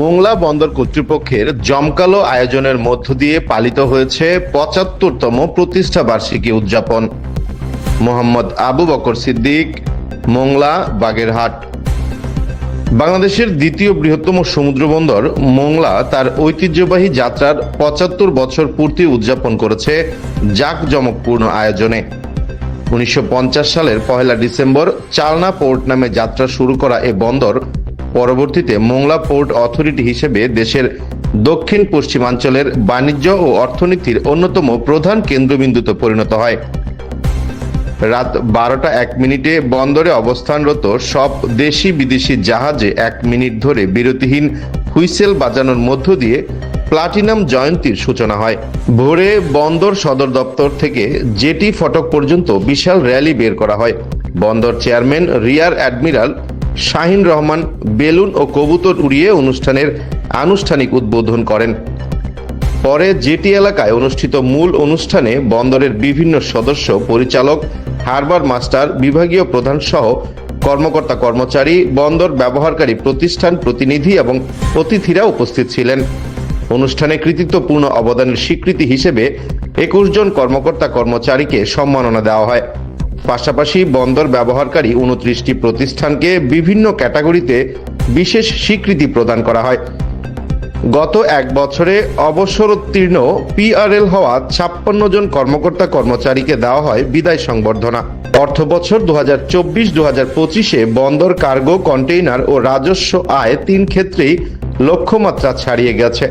মোংলা বন্দর কর্তৃপক্ষের জমকালো আয়োজনের মধ্য দিয়ে পালিত হয়েছে পঁচাত্তরতম প্রতিষ্ঠা বার্ষিকী উদযাপন। মোহাম্মদ আবু বকর সিদ্দিক, মোংলা, বাগেরহাট। বাংলাদেশের দ্বিতীয় বৃহত্তম সমুদ্র বন্দর, মোংলা, তার ঐতিহ্যবাহী যাত্রার পঁচাত্তর বছর পূর্তি উদযাপন করেছে জাঁকজমকপূর্ণ আয়োজনে। উনিশশো পঞ্চাশ সালের পহেলা ডিসেম্বর চালনা পোর্ট নামে যাত্রা শুরু করা এ বন্দর পরবর্তীতে মোংলা পোর্ট অথরিটি হিসেবে দেশের দক্ষিণ পশ্চিমাঞ্চলের বাণিজ্য ও অর্থনীতির অন্যতম প্রধান কেন্দ্রবিন্দুতে পরিণত হয়। রাত বারোটা এক মিনিটে বন্দরে অবস্থানরত সব দেশি বিদেশি জাহাজে এক মিনিট ধরে বিরতিহীন হুইসেল বাজানোর মধ্য দিয়ে প্লাটিনাম জয়ন্তীর সূচনা হয়। ভোরে বন্দর সদর দপ্তর থেকে জেটি ফটক পর্যন্ত বিশাল র্যালি বের করা হয়। বন্দর chairman rear admiral Shahin Rahman balloon ও কবুতর উড়িয়ে অনুষ্ঠানের আনুষ্ঠানিক উদ্বোধন করেন। পরে জেটি এলাকায় অনুষ্ঠিত মূল অনুষ্ঠানে বন্দরের বিভিন্ন সদস্য, পরিচালক, হারবার মাস্টার, বিভাগীয় প্রধান সহ কর্মকর্তা কর্মচারী, বন্দর ব্যবহারকারী প্রতিষ্ঠান প্রতিনিধি এবং অতিথিরা উপস্থিত ছিলেন। অনুষ্ঠানে কৃতিত্বপূর্ণ অবদানের স্বীকৃতি হিসেবে একুশ জন কর্মকর্তা কর্মচারীকে সম্মাননা দেওয়া হয়। পাশাপাশি বন্দর ব্যবহারকারী উনত্রিশটি প্রতিষ্ঠানকে বিভিন্ন ক্যাটাগরিতে বিশেষ স্বীকৃতি প্রদান করা হয়। গত এক বছরে অবসরোত্তীর্ণ পিআরএল হওয়া ছাপ্পান্ন জন কর্মকর্তা কর্মচারীকে দেওয়া হয় বিদায় সংবর্ধনা। অর্থ বছর দু হাজার চব্বিশ দু হাজার পঁচিশে বন্দর কার্গো, কন্টেইনার ও রাজস্ব আয় তিন ক্ষেত্রেই লক্ষ্যমাত্রা ছাড়িয়ে গেছে।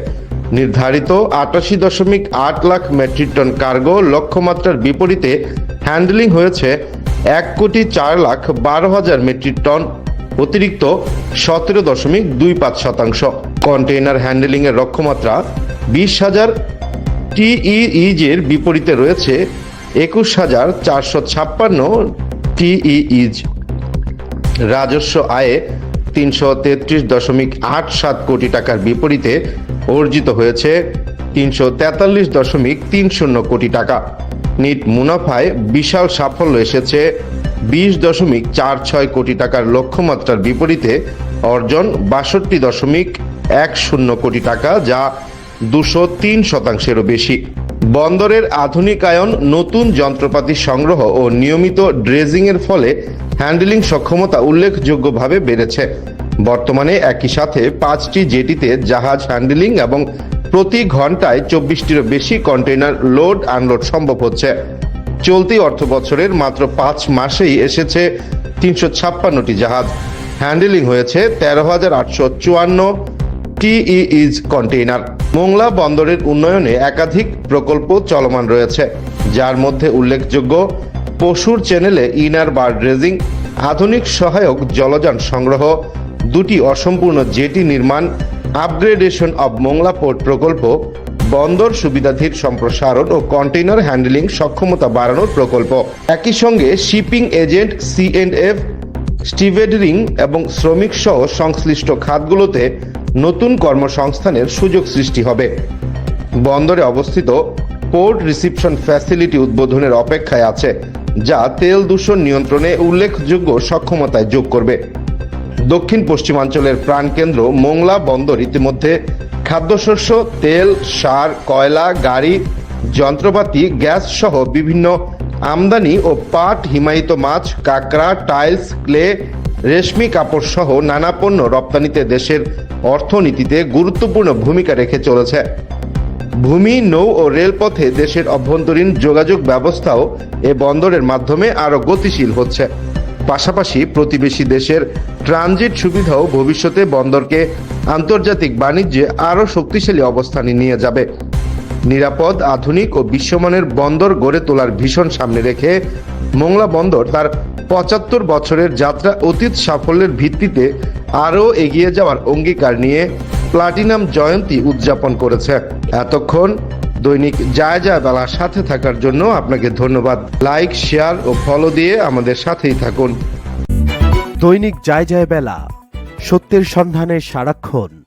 নির্ধারিত আটাশি দশমিক আট লাখ মেট্রিক টন কার্গো লক্ষ্যমাত্রার বিপরীতে হ্যান্ডলিং হয়েছে এক কোটি চার লাখ বারো হাজার মেট্রিক টন, অতিরিক্ত সতেরো দশমিক দুই পাঁচ শতাংশ। কন্টেইনার হ্যান্ডেলিং এর লক্ষ্যমাত্রা বিশ হাজার টিইইজের বিপরীতে রয়েছে একুশ হাজার চারশো ছাপ্পান্ন টিইইজ। রাজস্ব আয়ে তিনশো তেত্রিশ দশমিক আট সাত কোটি টাকার বিপরীতে অর্জিত হয়েছে তিনশো তেতাল্লিশ দশমিক তিন শূন্য কোটি টাকা। নিট মুনাফায় বিশাল সাফল্য এসেছে বিশ দশমিক চার ছয় কোটি টাকার লক্ষ্যমাত্রার বিপরীতে অর্জন বাষট্টি দশমিক এক শূন্য কোটি টাকা, যা দুশো তিন শতাংশেরও বেশি। বন্দরের আধুনিকায়ন, নতুন যন্ত্রপাতি সংগ্রহ ও নিয়মিত ড্রেজিংয়ের ফলে হ্যান্ডেলিং সক্ষমতা উল্লেখযোগ্যভাবে বেড়েছে। বর্তমানে একই সাথে পাঁচটি জেটিতে জাহাজ হ্যান্ডেলিং এবং প্রতি ঘন্টায় চব্বিশটিরও বেশি কন্টেইনার লোড আনলোড সম্ভব হচ্ছে। চলতি অর্থ বছরের মাত্র পাঁচ মাসেই এসেছে তিনশো ছাপ্পান্নটি জাহাজ। হ্যান্ডেলিং হয়েছে তেরো হাজার আটশো চুয়ান্ন টিইইজ কন্টেইনার। মোংলা বন্দরের উন্নয়নে একাধিক প্রকল্প চলমান রয়েছে, যার মধ্যে উল্লেখযোগ্য পশুর চ্যানেলে ইনার বার ড্রেজিং আধুনিক সহায়ক জলযান সংগ্রহ, দুটি অসম্পূর্ণ জেটি নির্মাণ আপগ্রেডেশন অব মোংলা পোর্ট প্রকল্প, বন্দর সুবিধাধীর সম্প্রসারণ ও কন্টেইনার হ্যান্ডলিং সক্ষমতা বাড়ানোর প্রকল্প। একই সঙ্গে শিপিং এজেন্ট সিএন্ডএফ স্টিভেডরিং এবং শ্রমিক সহ সংশ্লিষ্ট খাতগুলোতে নতুন কর্মসংস্থানের সুযোগ সৃষ্টি হবে। বন্দরে অবস্থিত পোর্ট রিসিপশন ফ্যাসিলিটি উদ্বোধনের অপেক্ষায় আছে, যা তেল দূষণ নিয়ন্ত্রণে উল্লেখযোগ্য সক্ষমতায় যোগ করবে। দক্ষিণ পশ্চিমাঞ্চলের প্রাণকেন্দ্র মোংলা বন্দর ইতিমধ্যে খাদ্যশস্য, তেল, সার, কয়লা, গাড়ি, যন্ত্রপাতি, গ্যাস সহ বিভিন্ন আমদানি ও পাট, হিমায়িত মাছ, কাঁকড়া, টাইলস, ক্লে, রেশমি কাপড় সহ নানা পণ্য রপ্তানিতে দেশের অর্থনীতিতে গুরুত্বপূর্ণ ভূমিকা রেখে চলেছে। ভূমি, নৌ ও রেলপথে দেশের অভ্যন্তরীণ যোগাযোগ ব্যবস্থাও এ বন্দরের মাধ্যমে আরও গতিশীল হচ্ছে। পাশাপাশি প্রতিবেশী দেশের ট্রানজিট সুবিধাও ভবিষ্যতে বন্দরকে আন্তর্জাতিক বাণিজ্যে আরও শক্তিশালী অবস্থানে নিয়ে যাবে। নিরাপদ, আধুনিক ও বিশ্বমানের বন্দর গড়ে তোলার ভীষণ সামনে রেখে মোংলা বন্দর তার পঁচাত্তর বছরের যাত্রা অতীত সাফল্যের ভিত্তিতে আরও এগিয়ে যাওয়ার অঙ্গীকার নিয়ে প্লাটিনাম জয়ন্তী উদযাপন করেছে। এতক্ষণ দৈনিক যায় বেলার সাথে থাকার জন্য আপনাকে ধন্যবাদ। লাইক, শেয়ার ও ফলো দিয়ে আমাদের সাথেই থাকুন। দৈনিক যায় বেলা, সত্যের সন্ধানে সারাক্ষণ।